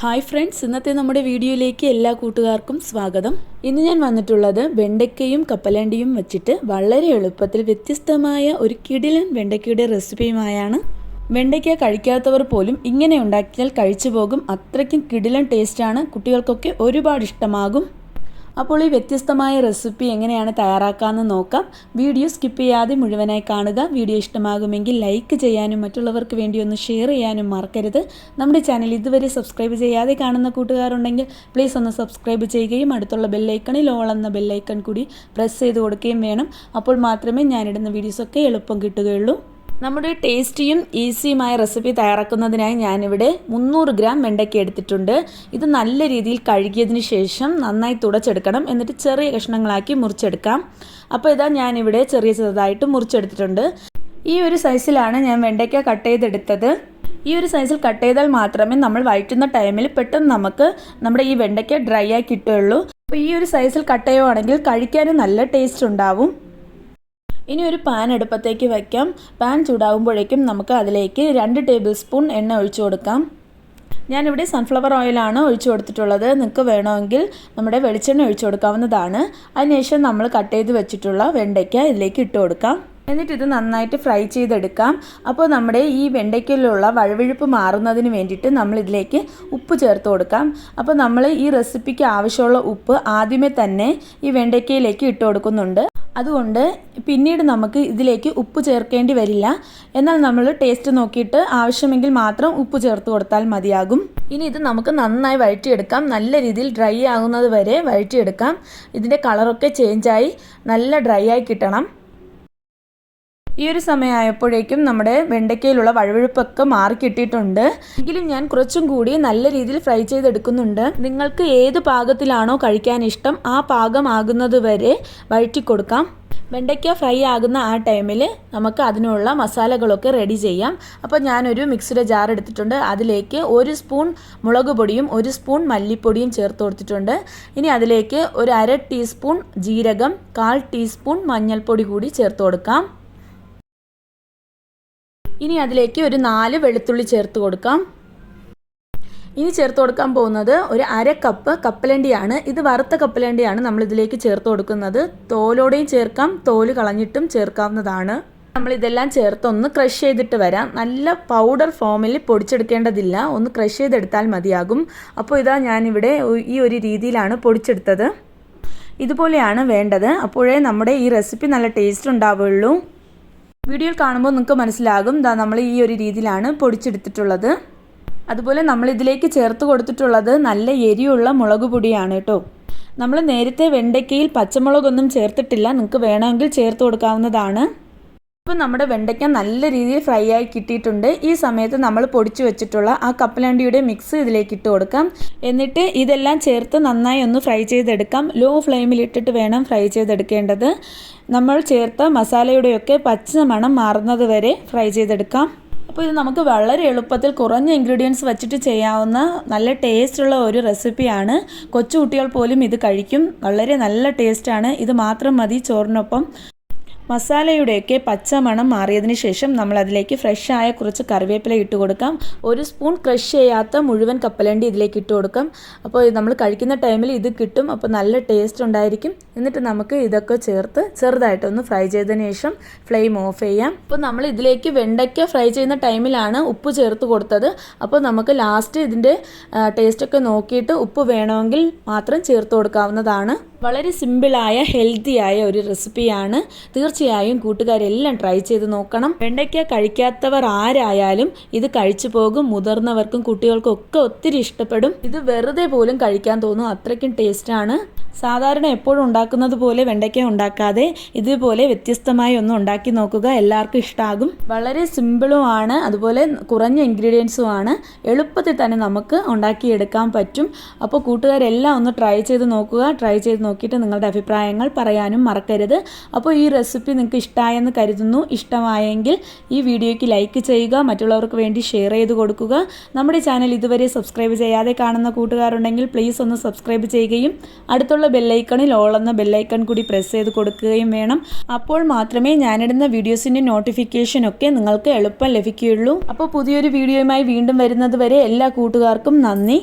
Hi friends ഇന്നത്തെ നമ്മുടെ വീഡിയോയിലേക്ക് എല്ലാ കൂട്ടുകാർക്കും സ്വാഗതം. ഇന്ന് ഞാൻ വന്നിട്ടുള്ളത് വെണ്ടയ്ക്കയും കപ്പലണ്ടിയും വെച്ചിട്ട് വളരെ എളുപ്പത്തിൽ വ്യത്യസ്തമായ ഒരു കിടിലൻ വെണ്ടയ്ക്കയുടെ റെസിപ്പിയുമായാണ്. വെണ്ടയ്ക്ക കഴിക്കാത്തവർ പോലും ഇങ്ങനെ ഉണ്ടാക്കിയാൽ കഴിച്ചു പോകും. അത്രയ്ക്കും കിടിലൻ ടേസ്റ്റാണ് കുട്ടികൾക്കൊക്കെ ഒരുപാട് ഇഷ്ടമാകും. അപ്പോൾ ഈ വ്യത്യസ്തമായ റെസിപ്പി എങ്ങനെയാണ് തയ്യാറാക്കാമെന്ന് നോക്കാം. വീഡിയോ സ്കിപ്പ് ചെയ്യാതെ മുഴുവനായി കാണുക. വീഡിയോ ഇഷ്ടമാകുമെങ്കിൽ ലൈക്ക് ചെയ്യാനും മറ്റുള്ളവർക്ക് വേണ്ടി ഒന്ന് ഷെയർ ചെയ്യാനും മറക്കരുത്. നമ്മുടെ ചാനൽ ഇതുവരെ സബ്സ്ക്രൈബ് ചെയ്യാതെ കാണുന്ന കൂട്ടുകാരുണ്ടെങ്കിൽ പ്ലീസ് ഒന്ന് സബ്സ്ക്രൈബ് ചെയ്യുകയും അടുത്തുള്ള ബെല്ലൈക്കണിൽ ഓൾ എന്ന ബെല്ലൈക്കൺ കൂടി പ്രസ് ചെയ്ത് കൊടുക്കുകയും വേണം. അപ്പോൾ മാത്രമേ ഞാനിടുന്ന വീഡിയോസൊക്കെ എളുപ്പം കിട്ടുകയുള്ളൂ. നമ്മുടെ ടേസ്റ്റിയും ഈസിയുമായ റെസിപ്പി തയ്യാറാക്കുന്നതിനായി ഞാനിവിടെ മുന്നൂറ് ഗ്രാം വെണ്ടയ്ക്ക എടുത്തിട്ടുണ്ട്. ഇത് നല്ല രീതിയിൽ കഴുകിയതിന് ശേഷം നന്നായി തുടച്ചെടുക്കണം. എന്നിട്ട് ചെറിയ കഷ്ണങ്ങളാക്കി മുറിച്ചെടുക്കാം. അപ്പോൾ ഇതാ ഞാനിവിടെ ചെറിയ ചെറുതായിട്ട് മുറിച്ചെടുത്തിട്ടുണ്ട്. ഈ ഒരു സൈസിലാണ് ഞാൻ വെണ്ടയ്ക്ക കട്ട് ചെയ്തെടുത്തത്. ഈ ഒരു സൈസിൽ കട്ട് ചെയ്താൽ മാത്രമേ നമ്മൾ വഴറ്റുന്ന ടൈമിൽ പെട്ടെന്ന് നമുക്ക് നമ്മുടെ ഈ വെണ്ടയ്ക്ക ഡ്രൈ ആയി കിട്ടുകയുള്ളൂ. അപ്പോൾ ഈ ഒരു സൈസിൽ കട്ട് ചെയ്യുവാണെങ്കിൽ കഴിക്കാനും നല്ല ടേസ്റ്റ് ഉണ്ടാവും. ഇനി ഒരു പാൻ അടുപ്പത്തേക്ക് വയ്ക്കാം. പാൻ ചൂടാകുമ്പോഴേക്കും നമുക്ക് അതിലേക്ക് രണ്ട് ടേബിൾ സ്പൂൺ എണ്ണ ഒഴിച്ചു കൊടുക്കാം. ഞാനിവിടെ സൺഫ്ലവർ ഓയിലാണ് ഒഴിച്ചു കൊടുത്തിട്ടുള്ളത്. നിങ്ങൾക്ക് വേണമെങ്കിൽ നമ്മുടെ വെളിച്ചെണ്ണ ഒഴിച്ചു കൊടുക്കാവുന്നതാണ്. അതിനുശേഷം നമ്മൾ കട്ട് ചെയ്ത് വെച്ചിട്ടുള്ള വെണ്ടയ്ക്ക ഇതിലേക്ക് ഇട്ട് കൊടുക്കാം. എന്നിട്ട് ഇത് നന്നായിട്ട് ഫ്രൈ ചെയ്തെടുക്കാം. അപ്പോൾ നമ്മുടെ ഈ വെണ്ടയ്ക്കയിലുള്ള വഴുവിഴുപ്പ് മാറുന്നതിന് വേണ്ടിയിട്ട് നമ്മൾ ഇതിലേക്ക് ഉപ്പ് ചേർത്ത് കൊടുക്കാം. അപ്പോൾ നമ്മൾ ഈ റെസിപ്പിക്ക് ആവശ്യമുള്ള ഉപ്പ് ആദ്യമേ തന്നെ ഈ വെണ്ടയ്ക്കയിലേക്ക് ഇട്ട് കൊടുക്കുന്നുണ്ട്. അതുകൊണ്ട് പിന്നീട് നമുക്ക് ഇതിലേക്ക് ഉപ്പ് ചേർക്കേണ്ടി വരില്ല. എന്നാൽ നമ്മൾ ടേസ്റ്റ് നോക്കിയിട്ട് ആവശ്യമെങ്കിൽ മാത്രം ഉപ്പ് ചേർത്ത് കൊടുത്താൽ മതിയാകും. ഇനി ഇത് നമുക്ക് നന്നായി വഴറ്റിയെടുക്കാം. നല്ല രീതിയിൽ ഡ്രൈ ആകുന്നത് വരെ വഴറ്റിയെടുക്കാം. ഇതിന്റെ കളറൊക്കെ ചേഞ്ചായി നല്ല ഡ്രൈ ആയി കിട്ടണം. ഈ ഒരു സമയമായപ്പോഴേക്കും നമ്മുടെ വെണ്ടയ്ക്കയിലുള്ള വഴുവഴുപ്പൊക്കെ മാറി കിട്ടിയിട്ടുണ്ട്. എങ്കിലും ഞാൻ കുറച്ചും കൂടി നല്ല രീതിയിൽ ഫ്രൈ ചെയ്തെടുക്കുന്നുണ്ട്. നിങ്ങൾക്ക് ഏത് പാകത്തിലാണോ കഴിക്കാൻ ഇഷ്ടം ആ പാകമാകുന്നത് വരെ വഴറ്റി കൊടുക്കാം. വെണ്ടയ്ക്ക ഫ്രൈ ആകുന്ന ആ ടൈമിൽ നമുക്ക് അതിനുള്ള മസാലകളൊക്കെ റെഡി ചെയ്യാം. അപ്പോൾ ഞാനൊരു മിക്സിയുടെ ജാർ എടുത്തിട്ടുണ്ട്. അതിലേക്ക് ഒരു സ്പൂൺ മുളക് പൊടിയും ഒരു സ്പൂൺ മല്ലിപ്പൊടിയും ചേർത്ത് കൊടുത്തിട്ടുണ്ട്. ഇനി അതിലേക്ക് ഒരു അര ടീസ്പൂൺ ജീരകം കാൽ ടീസ്പൂൺ മഞ്ഞൾപ്പൊടി കൂടി ചേർത്ത് കൊടുക്കാം. ഇനി അതിലേക്ക് ഒരു നാല് വെളുത്തുള്ളി ചേർത്ത് കൊടുക്കാം. ഇനി ചേർത്ത് കൊടുക്കാൻ പോകുന്നത് ഒരു അര കപ്പ് കപ്പലണ്ടിയാണ്. ഇത് വറുത്ത കപ്പലണ്ടിയാണ് നമ്മൾ ഇതിലേക്ക് ചേർത്ത് കൊടുക്കുന്നത്. തോലോടെയും ചേർക്കാം തോൽ കളഞ്ഞിട്ടും ചേർക്കാവുന്നതാണ്. നമ്മൾ ഇതെല്ലാം ചേർത്ത് ഒന്ന് ക്രഷ് ചെയ്തിട്ട് വരാം. നല്ല പൗഡർ ഫോമിൽ പൊടിച്ചെടുക്കേണ്ടതില്ല. ഒന്ന് ക്രഷ് ചെയ്തെടുത്താൽ മതിയാകും. അപ്പോൾ ഇതാ ഞാനിവിടെ ഈ ഒരു രീതിയിലാണ് പൊടിച്ചെടുത്തത്. ഇതുപോലെയാണ് വേണ്ടത്. അപ്പോഴേ നമ്മുടെ ഈ റെസിപ്പി നല്ല ടേസ്റ്റ് ഉണ്ടാവുള്ളൂ. വീഡിയോയിൽ കാണുമ്പോൾ നിങ്ങൾക്ക് മനസ്സിലാകും. ദാ നമ്മൾ ഈ ഒരു രീതിയിലാണ് പൊടിച്ചെടുത്തിട്ടുള്ളത്. അതുപോലെ നമ്മൾ ഇതിലേക്ക് ചേർത്ത് കൊടുത്തിട്ടുള്ളത് നല്ല എരിയുള്ള മുളക് പൊടിയാണ് കേട്ടോ. നമ്മൾ നേരത്തെ വെണ്ടയ്ക്കയിൽ പച്ചമുളകൊന്നും ചേർത്തിട്ടില്ല. നിങ്ങൾക്ക് വേണമെങ്കിൽ ചേർത്ത് കൊടുക്കാവുന്നതാണ്. ഇപ്പോൾ നമ്മുടെ വെണ്ടയ്ക്ക നല്ല രീതിയിൽ ഫ്രൈ ആയി കിട്ടിയിട്ടുണ്ട്. ഈ സമയത്ത് നമ്മൾ പൊടിച്ചു വെച്ചിട്ടുള്ള ആ കപ്പലണ്ടിയുടെ മിക്സ് ഇതിലേക്ക് ഇട്ട് കൊടുക്കാം. എന്നിട്ട് ഇതെല്ലാം ചേർത്ത് നന്നായി ഒന്ന് ഫ്രൈ ചെയ്തെടുക്കാം. ലോ ഫ്ലെയിമിൽ ഇട്ടിട്ട് വേണം ഫ്രൈ ചെയ്തെടുക്കേണ്ടത്. നമ്മൾ ചേർത്ത മസാലയുടെയൊക്കെ പച്ച മണം മാറുന്നത് വരെ ഫ്രൈ ചെയ്തെടുക്കാം. അപ്പോൾ ഇത് നമുക്ക് വളരെ എളുപ്പത്തിൽ കുറഞ്ഞ ഇൻഗ്രീഡിയൻസ് വെച്ചിട്ട് ചെയ്യാവുന്ന നല്ല ടേസ്റ്റുള്ള ഒരു റെസിപ്പിയാണ്. കൊച്ചുകുട്ടികൾ പോലും ഇത് കഴിക്കും. വളരെ നല്ല ടേസ്റ്റാണ്. ഇത് മാത്രം മതി ചോറിനൊപ്പം. മസാലയുടെയൊക്കെ പച്ചമണം മാറിയതിന് ശേഷം നമ്മൾ അതിലേക്ക് ഫ്രഷ് ആയ കുറച്ച് കറിവേപ്പില ഇട്ട് കൊടുക്കാം. ഒരു സ്പൂൺ ക്രഷ് ചെയ്യാത്ത മുഴുവൻ കപ്പലണ്ടി ഇതിലേക്ക് ഇട്ട് കൊടുക്കാം. അപ്പോൾ നമ്മൾ കഴിക്കുന്ന ടൈമിൽ ഇത് കിട്ടും. അപ്പോൾ നല്ല ടേസ്റ്റ് ഉണ്ടായിരിക്കും. എന്നിട്ട് നമുക്ക് ഇതൊക്കെ ചേർത്ത് ചെറുതായിട്ടൊന്ന് ഫ്രൈ ചെയ്തതിന് ശേഷം ഫ്ലെയിം ഓഫ് ചെയ്യാം. അപ്പോൾ നമ്മൾ ഇതിലേക്ക് വെണ്ടയ്ക്ക ഫ്രൈ ചെയ്യുന്ന ടൈമിലാണ് ഉപ്പ് ചേർത്ത് കൊടുത്തത്. അപ്പോൾ നമുക്ക് ലാസ്റ്റ് ഇതിന്റെ ടേസ്റ്റൊക്കെ നോക്കിയിട്ട് ഉപ്പ് വേണമെങ്കിൽ മാത്രം ചേർത്ത് കൊടുക്കാവുന്നതാണ്. വളരെ സിമ്പിളായ ഹെൽത്തിയായ ഒരു റെസിപ്പിയാണ്. തീർച്ചയായും കൂട്ടുകാരെല്ലാം ട്രൈ ചെയ്ത് നോക്കണം. വെണ്ടയ്ക്ക കഴിക്കാത്തവർ ആരായാലും ഇത് കഴിച്ചു പോകും. മുതിർന്നവർക്കും കുട്ടികൾക്കും ഒക്കെ ഒത്തിരി ഇഷ്ടപ്പെടും. ഇത് വെറുതെ പോലും കഴിക്കാൻ തോന്നും. അത്രയ്ക്കും ടേസ്റ്റാണ് സാധാരണ എപ്പോഴും ഉണ്ടാക്കുന്നത് പോലെ വെണ്ടയ്ക്ക ഉണ്ടാക്കാതെ ഇതുപോലെ വ്യത്യസ്തമായി ഒന്ന് ഉണ്ടാക്കി നോക്കുക എല്ലാവർക്കും ഇഷ്ടമാകും വളരെ സിമ്പിളും ആണ്. അതുപോലെ കുറഞ്ഞ ഇൻഗ്രീഡിയൻസുമാണ് എളുപ്പത്തിൽ തന്നെ നമുക്ക് ഉണ്ടാക്കിയെടുക്കാൻ പറ്റും. അപ്പോൾ കൂട്ടുകാരെല്ലാം ഒന്ന് ട്രൈ ചെയ്ത് നോക്കുക. ട്രൈ ചെയ്ത് നോക്കിയിട്ട് നിങ്ങളുടെ അഭിപ്രായങ്ങൾ പറയാനും മറക്കരുത്. അപ്പോൾ ഈ റെസിപ്പി നിങ്ങൾക്ക് ഇഷ്ടമായെന്ന് കരുതുന്നു. ഇഷ്ടമായെങ്കിൽ ഈ വീഡിയോയ്ക്ക് ലൈക്ക് ചെയ്യുക. മറ്റുള്ളവർക്ക് വേണ്ടി ഷെയർ ചെയ്ത് കൊടുക്കുക. നമ്മുടെ ചാനൽ ഇതുവരെ സബ്സ്ക്രൈബ് ചെയ്യാതെ കാണുന്ന കൂട്ടുകാരുണ്ടെങ്കിൽ പ്ലീസ് ഒന്ന് സബ്സ്ക്രൈബ് ചെയ്യുകയും അടുത്തുള്ള ബെല്ലൈക്കണിൽ ഓൾ എന്ന ബെല്ലൈക്കൺ കൂടി പ്രസ് ചെയ്ത് കൊടുക്കുകയും വേണം. അപ്പോൾ മാത്രമേ ഞാനിടുന്ന വീഡിയോസിന്റെ നോട്ടിഫിക്കേഷൻ ഒക്കെ നിങ്ങൾക്ക് എളുപ്പം ലഭിക്കുകയുള്ളൂ. അപ്പോൾ പുതിയൊരു വീഡിയോയുമായി വീണ്ടും വരുന്നത് വരെ എല്ലാ കൂട്ടുകാർക്കും നന്ദി.